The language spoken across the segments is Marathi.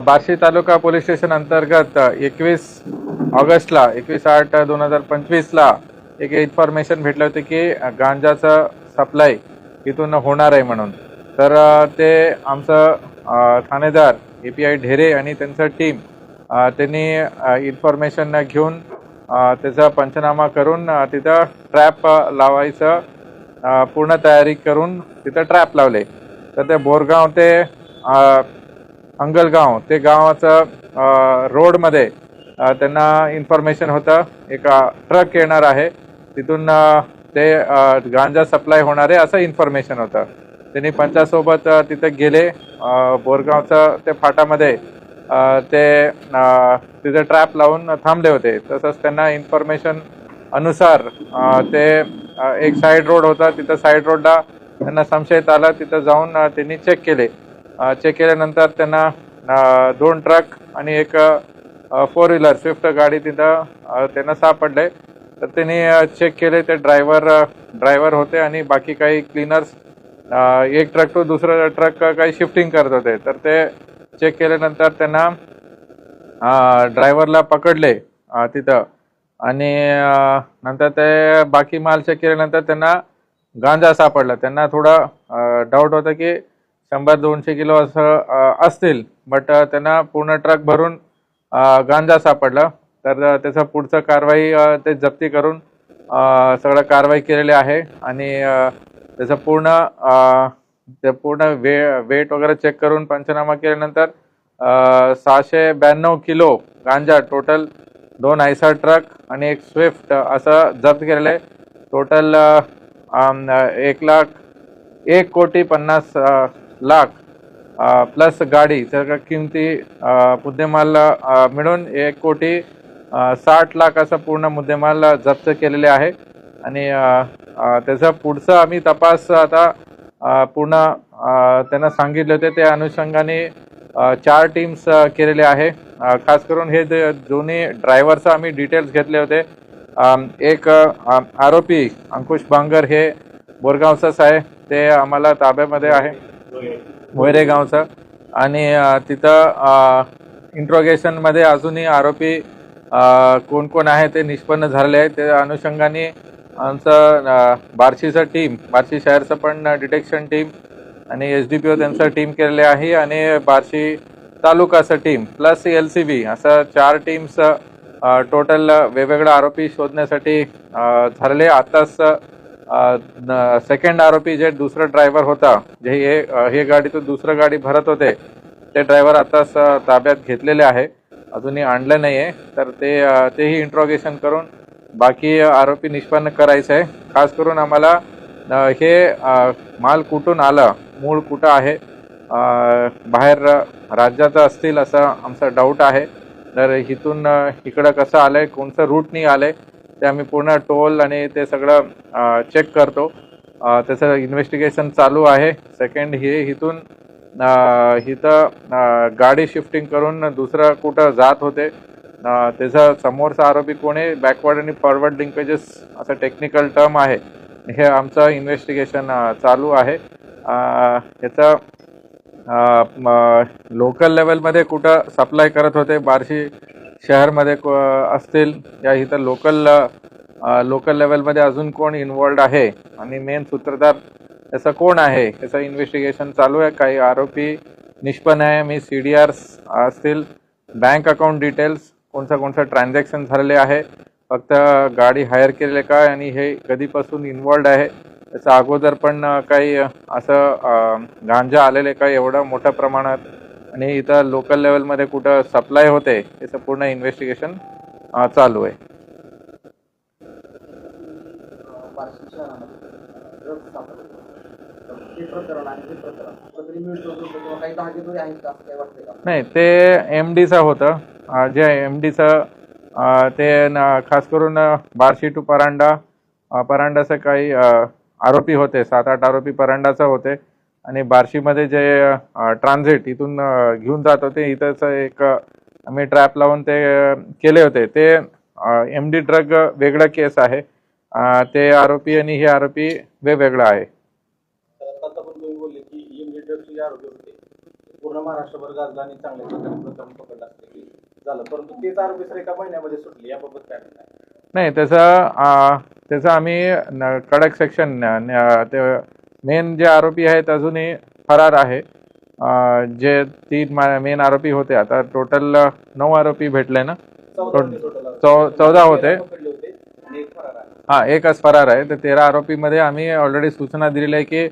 बार्शी तालुका पोलीस स्टेशन अंतर्गत एकवीस ऑगस्टला एकवीस आठ दोन हजार पंचवीसला एक इन्फॉर्मेशन भेटलं होतं की गांजाचं सप्लाय इथून होणार आहे म्हणून. तर ते आमचं ठाणेदार ए पी आय ढेरे आणि त्यांचं टीम त्यांनी इन्फॉर्मेशन घेऊन त्याचा पंचनामा करून तिथं ट्रॅप लावायचं पूर्ण तयारी करून तिथं ट्रॅप लावले. तर ते बोरगाव ते अंगलगाव ते गावाचं रोडमध्ये त्यांना इन्फॉर्मेशन होतं. एक ट्रक येणार आहे. तिथून ते गांजा सप्लाय होणार आहे असं इन्फॉर्मेशन होतं. त्यांनी पंचासोबत तिथं तिथे गेले. बोरगावचं ते फाटामध्ये ते तिथे ट्रॅप लावून थांबले होते. तसंच त्यांना इन्फॉर्मेशन अनुसार ते एक साईड रोड होता. तिथं साईड रोडला त्यांना संशयित आला. तिथं जाऊन त्यांनी चेक केले. चेक केल्यानंतर त्यांना दोन ट्रक आणि एक फोर व्हीलर स्विफ्ट गाडी तिथं त्यांना सापडले. तर त्यांनी चेक केले ते ड्रायव्हर ड्रायव्हर होते आणि बाकी काही क्लीनर्स एक ट्रक टू दुसरं ट्रक काही शिफ्टिंग करत होते. तर ते चेक केल्यानंतर त्यांना ड्रायव्हरला पकडले तिथं. आणि नंतर ते बाकी माल चेक केल्यानंतर त्यांना गांजा सापडला. त्यांना थोडं डाऊट होतं की शंभर दोनशे किलो असं असतील. बट त्यांना पूर्ण ट्रक भरून गांजा सापडला. तर त्याचा त्याचं पुढचं कारवाई ते जप्ती करून सगळं कारवाई केलेली आहे. आणि त्याचं पूर्ण ते पूर्ण वे वेट वगैरे चेक करून पंचनामा केल्यानंतर सहाशे ब्याण्णव किलो गांजा टोटल दोन आयसर ट्रक आणि एक स्विफ्ट असं जप्त केलेलं आहे. टोटल एक लाख एक कोटी पन्नास लाख प्लस गाडी त्या किमती मुद्देमाल मिळून एक कोटी साठ लाख असं पूर्ण मुद्देमाल जप्त केलेले आहे. आणि त्याचा पुढचं आम्ही तपास आता पूर्ण त्यांना सांगितले होते. त्या अनुषंगाने चार टीम्स केलेले आहे. खास करून हे जे दोन्ही ड्रायव्हरचा आम्ही डिटेल्स घेतले होते. एक आरोपी अंकुश बांगर हे बोरगावचाच आहे. ते आम्हाला ताब्यामध्ये आहे. मोयरे गावचं आणि तिथं इंट्रोगेशनमध्ये अजूनही आरोपी कोण कोण आहे ते निष्पन्न झालेले आहे त्या अनुषंगाने आमचं बार्शीचं टीम बार्शी शहरचं पण डिटेक्शन टीम आणि एस डी पी ओ त्यांचं टीम केलेले आहे आणि Barshi तालुकाचं team plus L C B असं चार टीम्स टोटल वेगवेगळे आरोपी शोधण्यासाठी अ, झालेले आताच सेकंड आरोपी जे दुसरं ड्रायव्हर होता जे हे हे गाडी तो दुसरं गाडी भरत होते ते ड्रायव्हर आताच ताब्यात घेतलेले आहे. अजूनही आणलं नाही आहे तर ते तेही इंट्रॉगेशन करून बाकी आरोपी निष्पन्न करायचं आहे. खास करून आम्हाला हे माल कुठून आलं मूळ कुठं आहे बाहेर राज्याचं असतील असं आमचा डाऊट आहे. तर इथून इकडं कसं आलं आहे कोणतं रूटनी आलं आहे ते आम्ही पूर्ण टोल आणि ते सगळं चेक करतो. त्याचं इन्व्हेस्टिगेशन चालू आहे. सेकंड हे इथून इथं गाडी शिफ्टिंग करून दुसरं कुठं जात होते. त्याचा समोरचा आरोपी कोण? आहे बॅकवर्ड आणि फॉरवर्ड लिंकेजेस असं टेक्निकल टर्म आहे. हे आमचं इन्व्हेस्टिगेशन चालू आहे. अ, याचं लोकल लेवलमध्ये कुठं सप्लाय करत होते? बार्शी शहरमध्ये को- असतील या इथं लोकल लोकल लेवलमध्ये अजून कोण इन्वॉल्ड आहे? आणि मेन सूत्रधार याचा कोण आहे? याचं इन्व्हेस्टिगेशन चालू आहे. काही आरोपी निष्पन्न आहे. मी सी डी आर्स असतील. बँक अकाउंट डिटेल्स कोणतं कोणतं ट्रान्झॅक्शन झालेले आहे? फक्त गाडी हायर केलेले काय? आणि हे कधीपासून इन्वॉल्ड आहे? त्याचा अगोदर पण काही असं गांजा आलेले काय? एवढं मोठ्या प्रमाणात आणि इथं लोकल लेवलमध्ये कुठं सप्लाय होते याचं पूर्ण इन्व्हेस्टिगेशन चालू आहे. नाही ते एम डीचं होतं. जे एम डीचं ते खास करून बारशी बार्शी टू परांडा परांडाचं काही आरोपी होते सात आठ आरोपी परांडाचं होते. आणि बार्शीमध्ये जे ट्रान्झिट इथून घेऊन जात होते इथंच एक आम्ही ट्रॅप लावून ते केले होते. ते एम डी ड्रग वेगळं केस आहे. ते आरोपी आणि हे आरोपी वेगवेगळं आहे. पूर्ण महाराष्ट्रभर चांगल्या प्रकारे प्रकरण पकडलं झालं. परंतु तेच आरोपी सर एका महिन्यामध्ये सुटले याबाबत काय? नाही त्याचं त्याचं आम्ही कडक सेक्शन ते मेन जे आरोपी आहेत अजूनही फरार आहे. जे तीन मेन आरोपी होते आता टोटल नऊ आरोपी भेटले ना? चौदा होते हा एकच फरार आहे. तर तेरा आरोपीमध्ये आम्ही ऑलरेडी सूचना दिलेली आहे की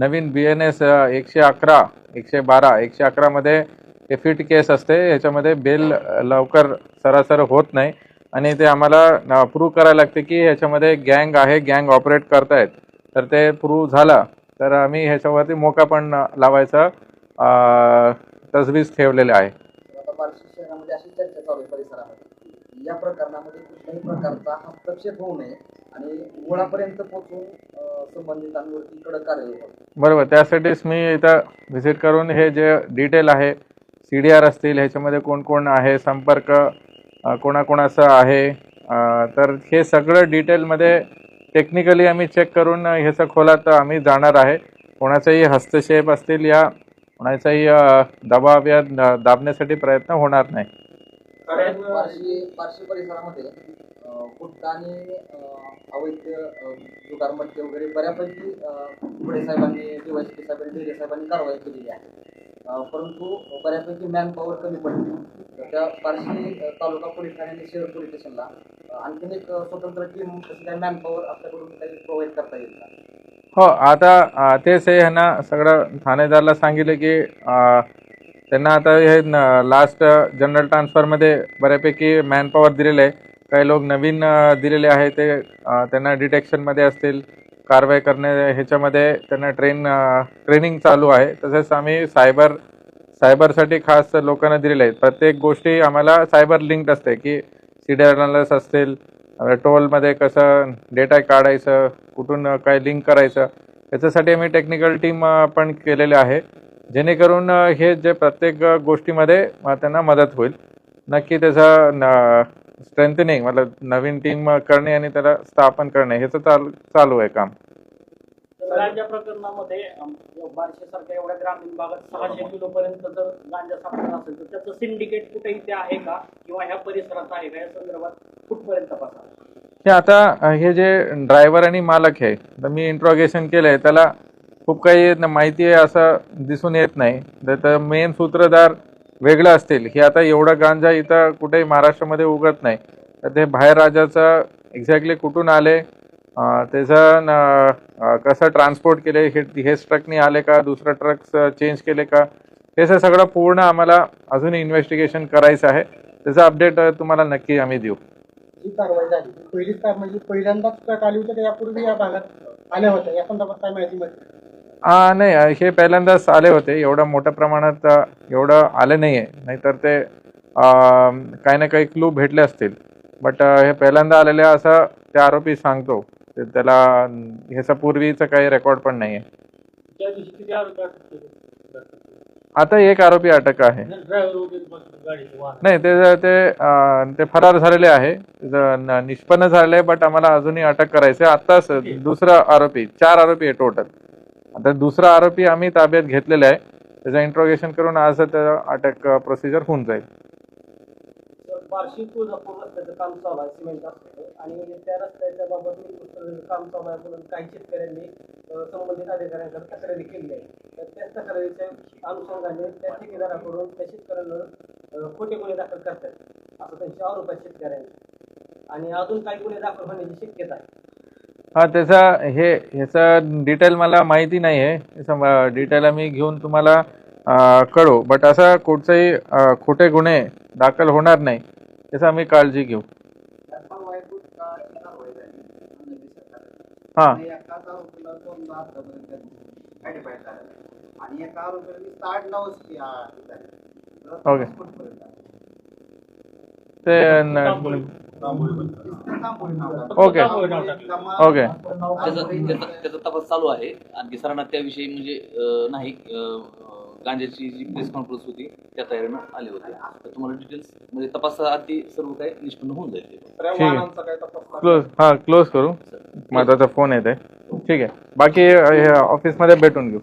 नवीन बी एन एस एकशे अकरा एकशे बारा एकशे अकरामध्ये हे फिट केस असते. ह्याच्यामध्ये बेल लवकर सरासर होत नाही. आणि ते आम्हाला प्रूव्ह करायला लागते की ह्याच्यामध्ये गँग आहे गँग ऑपरेट करतायत. तर ते प्रूव्ह झालं. तर आम्ही ह्याच्यावरती मोका पण लावायचा तजवीज ठेवलेले आहे. आता बार्शी शहरामध्ये अशी चर्चा चालू आहे परिसरामध्ये. या प्रकरणामध्ये कुठल्याही प्रकारचा हस्तक्षेप होऊ नये आणि मुळापर्यंत पोहोचून अं, संबंधितांवरती कडक कारवाई व्हावी. बरोबर. त्यासाठीच मी इथं व्हिजिट करून हे जे डिटेल आहे सी डी आर असतील ह्याच्यामध्ये कोण कोण आहे संपर्क कोणाकोणाचा आहे तर हे सगळं डिटेलमध्ये टेक्निकली आम्ही चेक करून अ, खोलात आम्ही जाणार आहे. कोणाचाही हस्तक्षेप असतील या कोणाचाही दबाव या दाबण्यासाठी प्रयत्न होणार नाही. परिसरामध्ये गुटखा आणि अवैध वगैरे बऱ्यापैकी पुढे साहेबांनी साहेबांनी कारवाई केलेली आहे. परंतु बऱ्यापैकी मॅन पॉवर कमी पडते तर त्या बार्शी तालुका पोलीस ठाण्याने शहर पोलीस स्टेशनला. आणखीन एक स्वतंत्र टीम कशी काय मॅन पॉवर आपल्याकडून काही प्रोव्हाइड करता येईल का? हो आता तेच हे ह्यांना सगळं ठाणेदारला सांगितलं की त्यांना आता हे लास्ट जनरल ट्रान्सफरमध्ये बऱ्यापैकी मॅनपॉवर दिलेलं आहे. काही लोक नवीन दिलेले आहे ते त्यांना डिटेक्शनमध्ये असतील. कारवाई करणे ह्याच्यामध्ये त्यांना ट्रेन ट्रेनिंग चालू आहे. तसेच आम्ही सायबर सायबरसाठी खास लोकांना दिलेले आहेत. प्रत्येक गोष्टी आम्हाला सायबर लिंक्ड असते की सी असतील टोलमध्ये कसं डेटा काढायचं कुठून काय लिंक करायचं याच्यासाठी आम्ही टेक्निकल टीम पण केलेले आहे. जेणेकरून हे जे प्रत्येक गोष्टीमध्ये त्यांना मदत होईल. नक्की त्याचा स्ट्रेंथनिंग मतलब नवीन टीम करणे आणि त्याला स्थापन करणे ह्याचं चालू चालू आहे काम. गांजा प्रकरणामध्ये बारशे सारख्या एवढ्या ग्रामीण भागात सहाशे किलो पर्यंत जर गांजा सापडला असेल तर त्याचं सिंडिकेट कुठे इथे आहे का? किंवा ह्या परिसरात आहे का? या संदर्भात कुठपर्यंत तपासा हे आता हे जे ड्रायव्हर आणि मालक आहे तर मी इंट्रोगेशन केलंय त्याला खूप काही माहिती आहे असं दिसून येत नाही. तर मेन सूत्रधार वेगळं असतील. हे आता एवढा गांजा इथं कुठेही महाराष्ट्रामध्ये उगत नाही. तर ते बाहेर राज्याचं एक्झॅक्टली कुठून आले? त्याचं कसं ट्रान्सपोर्ट केले? हे हेच ट्रकनी आले का? दुसरं ट्रक चेंज केले का? हे सगळं पूर्ण आम्हाला अजून इन्व्हेस्टिगेशन करायचं आहे. त्याचं अपडेट तुम्हाला नक्की आम्ही देऊ. जी कारवाई झाली. पहिलीच म्हणजे पहिल्यांदाच ट्रक आली होती यापूर्वी या भागात आल्या होत्या. या संदर्भात काय माहिती मिळते? नाही हे पहिल्यांदाच आले होते. एवढं मोठ्या प्रमाणात एवढं आले नाही आहे नाहीतर ते काही ना काही क्लू भेटले असतील. बट हे पहिल्यांदा आलेले असं ते आरोपी सांगतो. ते त्याला ह्याचा पूर्वीचं काही रेकॉर्ड पण नाही आहे आता एक आरोपी अटक आहे. नाही ते ते फरार झालेले आहे. निष्पन्न झालेलं बट आम्हाला अजूनही अटक करायचं आहे आत्ताच दुसरा आरोपी चार आरोपी आहे टोटल आता दुसरा आरोपी आम्ही ताब्यात घेतलेला आहे. त्याचं इंट्रोगेशन करून आज त्याचं अटक प्रोसिजर होऊन जाईल. तर बार्शी तुळजापूर त्याचं काम चालू आहे सिमेंट असलेलं आणि त्या रस्त्याच्या बाबत काम चालू आहे म्हणून काही शेतकऱ्यांनी संबंधित अधिकाऱ्यांकडे तक्रारी केली आहे. तर त्या तक्रारीच्या अनुषंगाने त्या ठेकेदाराकडून त्या शेतकऱ्यांवर अं, खोटे गुन्हे दाखल करतात असं त्यांचे आरोप आहेत शेतकऱ्यांनी आणि अजून काही गुन्हे दाखल होण्याची शक्यता आहे. हा त्याचा हे ह्याचं डिटेल मला माहिती नाही आहे त्याचं डिटेल आम्ही घेऊन तुम्हाला कळू बट असं कुठचंही खोटे गुन्हे दाखल होणार नाही त्याचं आम्ही काळजी घेऊ. हां आणि एकाच आरोपीला दोनदा आतापर्यंत identify झालेलं आहे. आणि एका आरोपीला नुसतं आडनावच की, आ, हे झालं. तर Okay. कुठपर्यंत आहे? ते ओके. ओके. त्याचा तपास चालू आहे. आणखी सरांना त्याविषयी म्हणजे नाही गांजाची जी प्रेस कॉन्फरन्स होती त्या तयारीनं आले होते. तर तुम्हाला डिटेल्स म्हणजे तपासाआधी सर्व काही निष्पन्न होऊन जाईल. ठीक आहे. क्लोज हां क्लोज करू. माझा फोन येते ठीक आहे. बाकी ऑफिसमध्ये भेटून घेऊ.